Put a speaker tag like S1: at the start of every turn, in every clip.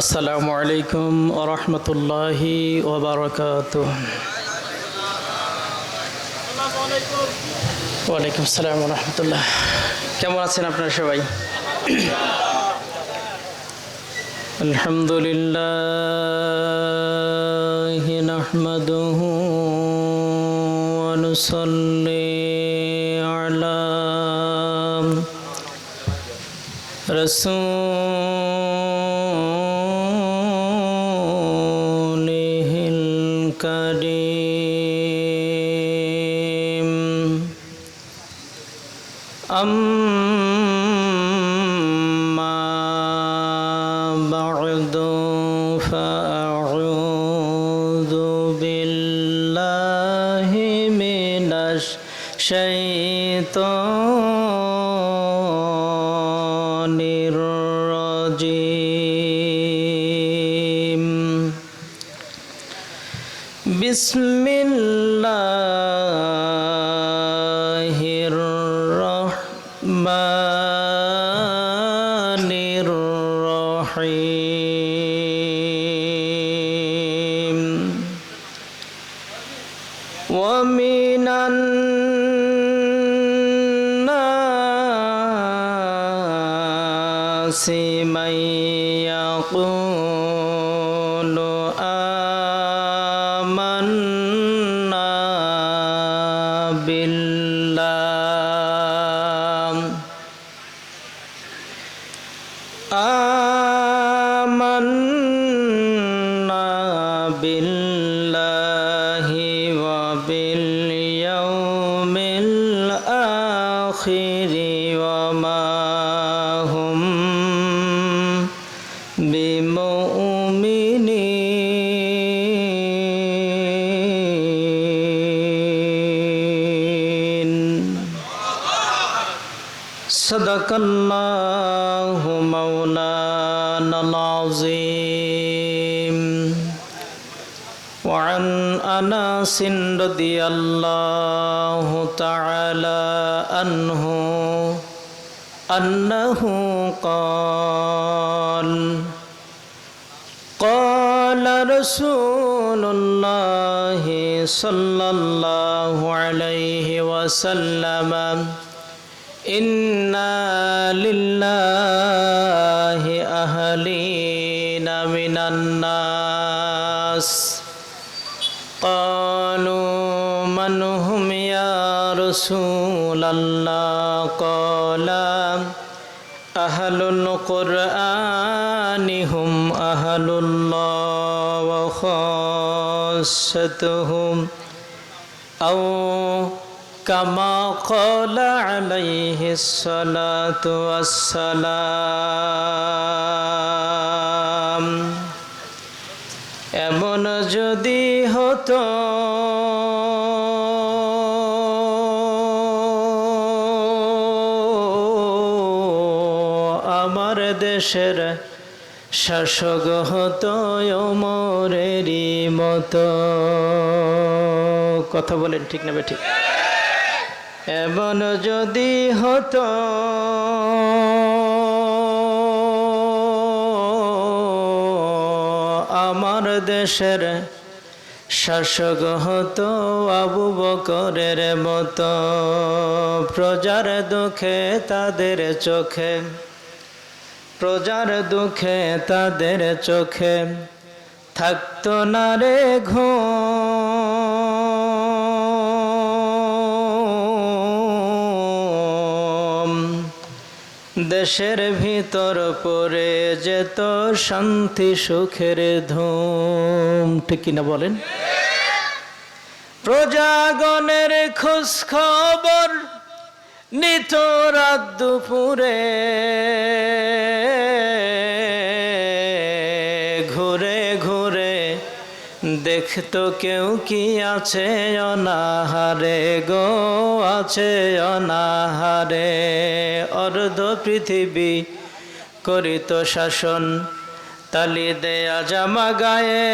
S1: আসসালামু আলাইকুম ওরহমতুল্লাহি ওবরকাত ওয়ালাইকুম আসসালাম রহমতুল্লাহ কেমন আছেন আপনারা সবাই আলহামদুলিল্লাহ نحمده ونصلي على رسوله الكريم أما بعد فأعوذ بالله من الشيطان بسم الله الرحمن الرحيم ومن الناس من يقول بالله وباليوم الآخر وما هم بمؤمنين. صدق الله مولانا العظيم. وعن انس رضي الله تعالى عنه انه قال قال رسول الله صلى الله عليه وسلم إنا لله أهلين من الناس قالوا من هم يا رسول الله قال أهل القرآن هم أهل الله وخاصتهم أو كما قال عليه الصلاة والسلام এমন যদি হতো আমার দেশের শাসক হতো অমরেরই মতো। কথা বলেন ঠিক না ঠিক এমন যদি হতো, আমার দেশের শাসক হতো আবু বকরের মতো। প্রজার দুঃখে তাদের চোখে, প্রজার দুঃখে তাদের চোখে থাকতো না রে ঘুম। দেশের ভিতর পরে যেত শান্তি সুখের ধুম। ঠিক কিনা বলেন? প্রজাগণের খোঁজ খবর নিত রাত দুপুরে। দেখতো কেউ কি আছে অনাহারে? গো, আছে অনাহারে। অর্ধ পৃথিবী করিত শাসন, তালি দেয়া জামা গায়ে।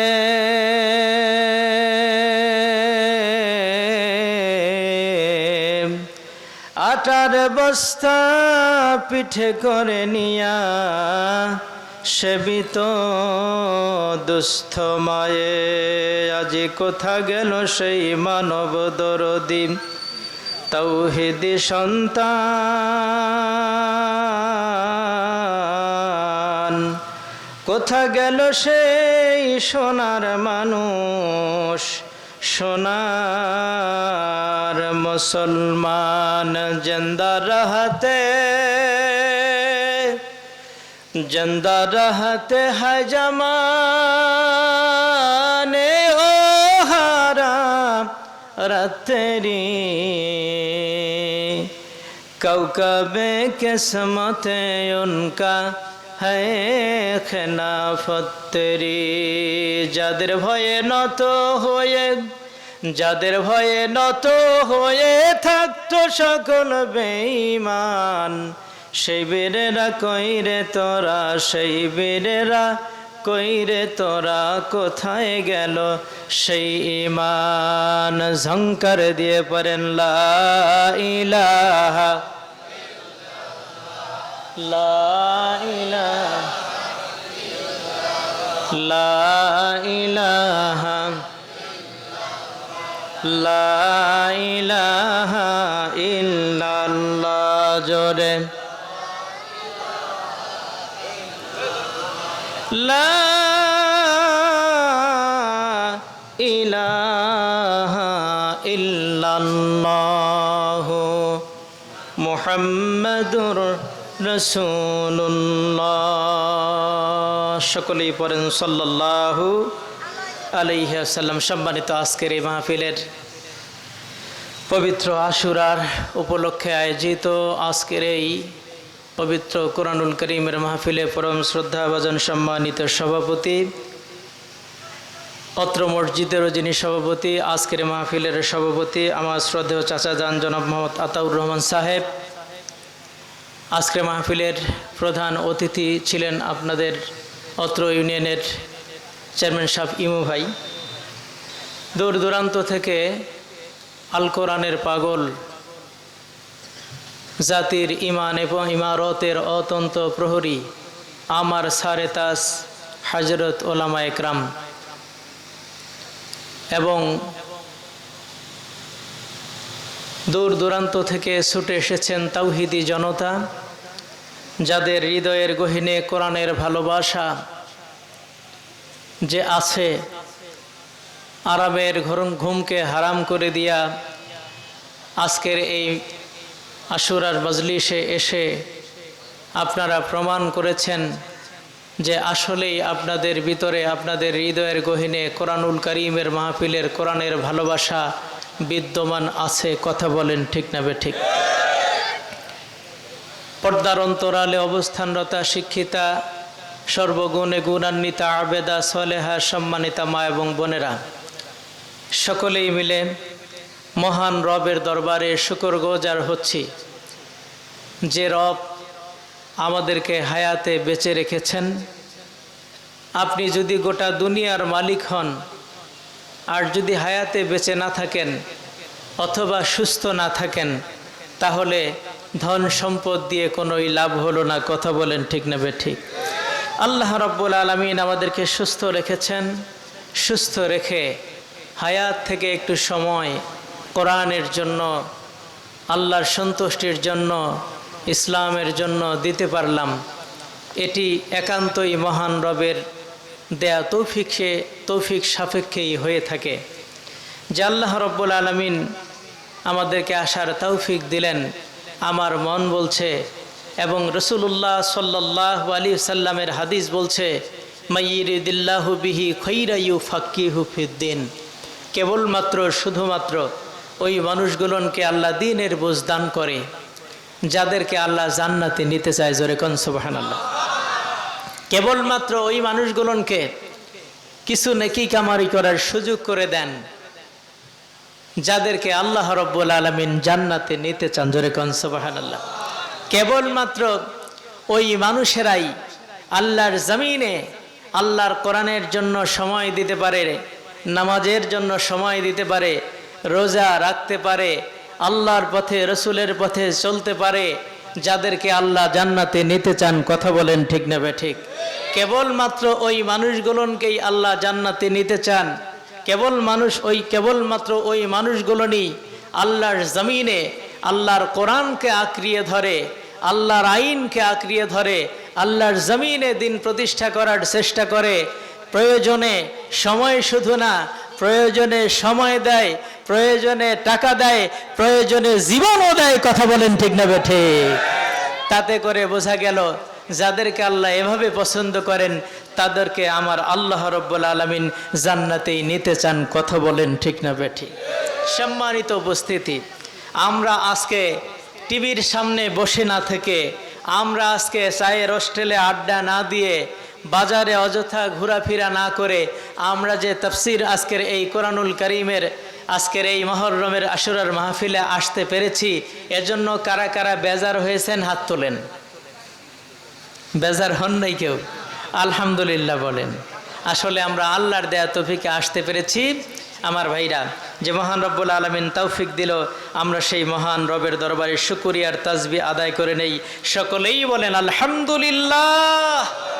S1: আটার বস্তা পিঠে করে নিয়া সেবিত দুস্থ মায়ে। যে কোথা গেল সেই মানব দরদি। তৌহিদি সন্তান। কোথা গেল সেই সোনার মানুষ, সোনার মুসলমান জন্দা রহতে জন্দা রহতে হাজামা রাতেরি কৌকবে কিসমতে উনকা হেনাফত তেরি যাদের ভয়ে নত হয়ে, যাদের ভয়ে নত হয়ে থাকতো সকল বেঈমান। সেই বেরেরা কইরে তোরা, সেই বেরেরা কইরে তোরা কোথায় গেল? সেই ইমান ঝঙ্কার দিয়ে পড়েন, লা ইলাহা লা ইলাহা লা ইলাহা লা ইলাহা জোরে। মুহাম্মাদুর রসুল্লাহ সকলেই পড়েন সাল্লাল্লাহু আলাইহি আসাল্লাম সম্মানিত আজকের এই মাহফিলের পবিত্র আশুরার উপলক্ষে আয়োজিত আজকের এই পবিত্র কোরআনুল করিমের মাহফিলে পরম শ্রদ্ধাভাজন সম্মানিত সভাপতি, অত্র মসজিদেরও যিনি সভাপতি, আজকের মাহফিলের সভাপতি, আমার শ্রদ্ধেয় চাচা যান জনাব মোহাম্মদ আতাউর রহমান সাহেব। আজকের মাহফিলের প্রধান অতিথি ছিলেন আপনাদের অত্র ইউনিয়নের চেয়ারম্যান সাহেব ইমু ভাই। দূর দূরান্ত থেকে আল কোরআনের পাগল জাতির ইমান এবং ইমারতের অতন্ত প্রহরী আমার সারে তাস হজরত ওলামা একরাম। এবং দূর দূরান্ত থেকে ছুটে এসেছেন তাওহিদি জনতা, যাদের হৃদয়ের গহিনে কোরআনের ভালোবাসা যে আছে আরামের ঘুমকে হারাম করে দিয়া আজকের এই আশুরার মজলিসে এসে আপনারা প্রমাণ করেছেন যে আসলেই আপনাদের ভিতরে আপনাদের হৃদয়ের গহিনে কোরআনুল করিমের মাহফিলের কোরআনের ভালোবাসা বিদ্যমান আছে, কথা বলেন ঠিক না বে ঠিক? পর্দার অন্তরালে অবস্থানরতা শিক্ষিতা, সর্বগুণে গুণান্বিতা, আবেদা, সলেহা, সম্মানিতা মা এবং বোনেরা, সকলেই মিলে মহান রবের দরবারে শুকর গোজার হচ্ছি। যে রব আমাদেরকে হায়াতে বেঁচে রেখেছেন। আপনি যদি গোটা দুনিয়ার মালিক হন, আর যদি হায়াতে বেঁচে না থাকেন অথবা সুস্থ না থাকেন, তাহলে ধন সম্পদ দিয়ে কোনোই লাভ হলো না, কথা বলেন ঠিক নেবে ঠিক। আল্লাহ রব্বুল আলমিন আমাদেরকে সুস্থ রেখেছেন। সুস্থ রেখে হায়াত থেকে একটু সময় কোরআনের জন্য, আল্লাহর সন্তুষ্টির জন্য, ইসলামের জন্য দিতে পারলাম। এটি একান্তই মহান রবের দেয়া তৌফিকে তৌফিক সাপেক্ষেই হয়ে থাকে। যে আল্লাহ রব্বুল আলমিন আমাদেরকে আসার তৌফিক দিলেন, আমার মন বলছে এবং রসুল্লাহ সাল্লাহ আলী সাল্লামের হাদিস বলছে মাইরিদিল্লাহু বিহি খৈরাইউ ফাক্কিহু ফিদ্দিন কেবলমাত্র, শুধুমাত্র ওই মানুষগুলোকে আল্লাহ দিনের বোঝ দান করে, যাদেরকে আল্লাহ জান্নাতে নিতে চায় জোরে কনসবাহান আল্লাহ কেবলমাত্র ওই মানুষগুলোকে কিছু নেকি কামারি করার সুযোগ করে দেন, যাদেরকে আল্লাহ রব্বুল আলমিন জান্নাতে নিতে চান জোরে কনসবাহান আল্লাহ কেবলমাত্র ওই মানুষেরাই আল্লাহর জমিনে আল্লাহর কোরআনের জন্য সময় দিতে পারে, নামাজের জন্য সময় দিতে পারে রোজা রাখতে পারে, আল্লাহর পথে, রসুলের পথে চলতে পারে, যাদেরকে আল্লাহ জান্নাতে নিতে চান, কথা বলেন ঠিক নেবে ঠিক? কেবলমাত্র ওই মানুষগুলোনকেই আল্লাহ জান্নাতে নিতে চান। কেবল মানুষ ওই, কেবলমাত্র ওই মানুষগুলোনই আল্লাহর জমিনে, আল্লাহর কোরআনকে আঁকড়িয়ে ধরে, আল্লাহর আইনকে আঁকড়িয়ে ধরে, আল্লাহর জমিনে দিন প্রতিষ্ঠা করার চেষ্টা করে। প্রয়োজনে সময় শুধু না প্রয়োজনে সময় দেয়, প্রয়োজনে টাকা দেয়, প্রয়োজনে জীবনও দেয় কথা বলেন ঠিক না বেঠে। তাতে করে বোঝা গেল, যাদেরকে আল্লাহ এভাবে পছন্দ করেন, তাদেরকে আমার আল্লাহ রব্বুল আলমিন জান্নাতেই নিতে চান কথা বলেন ঠিক না বেঠি। সম্মানিত উপস্থিতি, আমরা আজকে টিভির সামনে বসে না থেকে, আমরা আজকে চায়ের হোস্টেলে আড্ডা না দিয়ে বাজারে অযথা ঘোরাফেরা না করে আমরা যে তফসির আজকের এই কোরআনুল করিমের, আজকের এই মহরমের আশুরার মাহফিলে আসতে পেরেছি, এজন্য কারা কারা বেজার হয়েছেন হাত তোলেন। বেজার হন নাই কেউ? আলহামদুলিল্লাহ বলেন। আসলে আমরা আল্লাহর দেয়া তৌফিকে আসতে পেরেছি। আমার ভাইরা, যে মহান রব্বুল আলমিন তৌফিক দিল, আমরা সেই মহান রবের দরবারে শুকুরিয়ার তাজবি আদায় করে নেই। সকলেই বলেন, আলহামদুলিল্লাহ!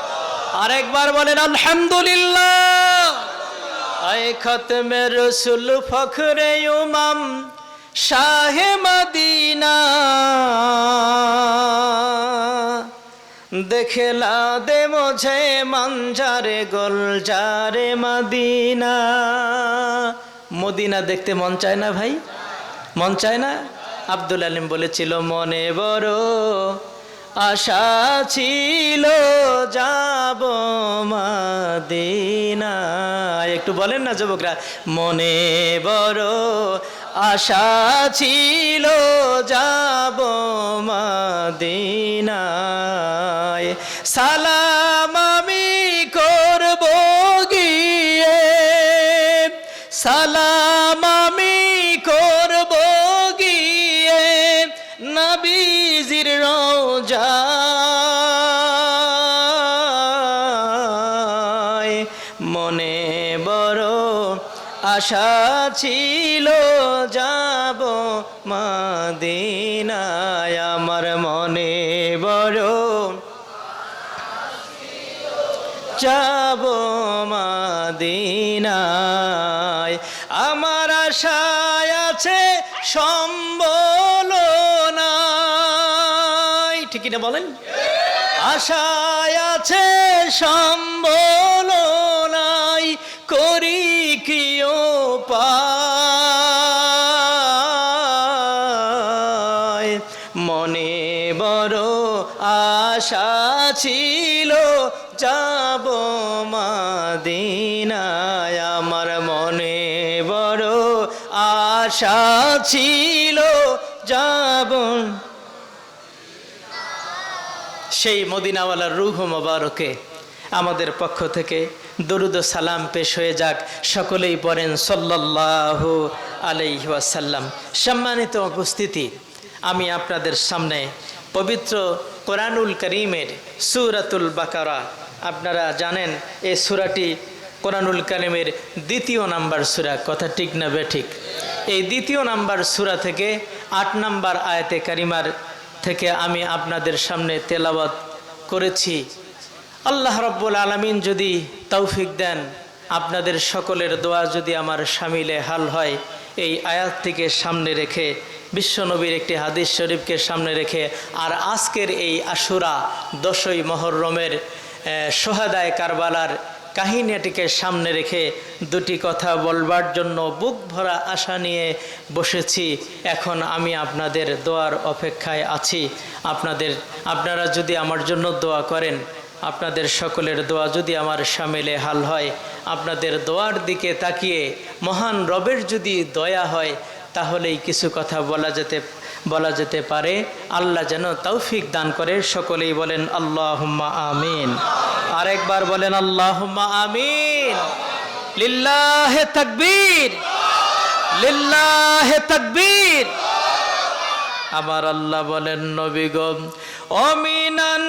S1: আরেকবার বলেন, আলহামদুলিল্লাহ। খতমে রসুল ফখরে উমাম শাহে মদিনা। দেখলা দে মোঝে মঞ্জারে গোলজারে মদিনা। মদিনা দেখতে মন চায় না ভাই? মন চায় না? আব্দুল আলিম বলেছিল, মনে বড় আশা ছিল যাব মাদিনা একটু বলেন না যুবকরা, মনে বড় আশা ছিল যাব মাদিনায়। সালাম আমি আশা ছিল যাব মাদিনায়। আমার মনে বড় যাব মাদিনায়। আমার আশায় আছে সম্বল নাই ঠিক না বলেন? আশায় আছে সম্বল নাই করি কি আশা ছিল, যাব মাদিনায়। আমার মনে বড় আশা ছিল, যাব। সেই মদিনাওয়ালার রুহ মোবারকে আমাদের পক্ষ থেকে দরুদ সালাম পেশ হয়ে যাক। সকলেই পড়েন সল্লাহ আলাইহি ওয়াসাল্লাম। সম্মানিত উপস্থিতি, আমি আপনাদের সামনে পবিত্র কোরআনুল করিমের সুরাতুল বাকারা। আপনারা জানেন, এই সুরাটি কোরআনুল করিমের দ্বিতীয় নাম্বার সুরা, কথা ঠিক না বেঠিক এই দ্বিতীয় নাম্বার সুরা থেকে আট নাম্বার আয়াতে কারিমার থেকে আমি আপনাদের সামনে তেলাওয়াত করেছি। আল্লাহ রব্বুল আলমিন যদি তৌফিক দেন, আপনাদের সকলের দোয়া যদি আমার সামিলে হাল হয়, এই আয়াতটিকে সামনে রেখে বিশ্বনবীর একটি হাদিস শরীফকে সামনে রেখে আর আজকের এই আশুরা দশই মহরমের সোহাদায় কারবালার কাহিনীটিকে সামনে রেখে দুটি কথা বলবার জন্য বুক ভরা আশা নিয়ে বসেছি। এখন আমি আপনাদের দোয়ার অপেক্ষায় আছি। আপনাদের, আপনারা যদি আমার জন্য দোয়া করেন, আপনাদের সকলের দোয়া যদি আমার সামিলে হাল হয়, আপনাদের দোয়ার দিকে তাকিয়ে মহান রবের যদি দয়া হয় তাহলেই কিছু কথা বলা যেতে বলা যেতে পারে। আল্লাহ যেন তৌফিক দান করে, সকলেই বলেন আল্লাহ আমিন। আরেকবার বলেন আল্লাহ আমিন। লিল্লাহে তাকবীর। লিল্লাহে তাকবীর। আমার আল্লাহ বলেন, নবী গো, অমিনান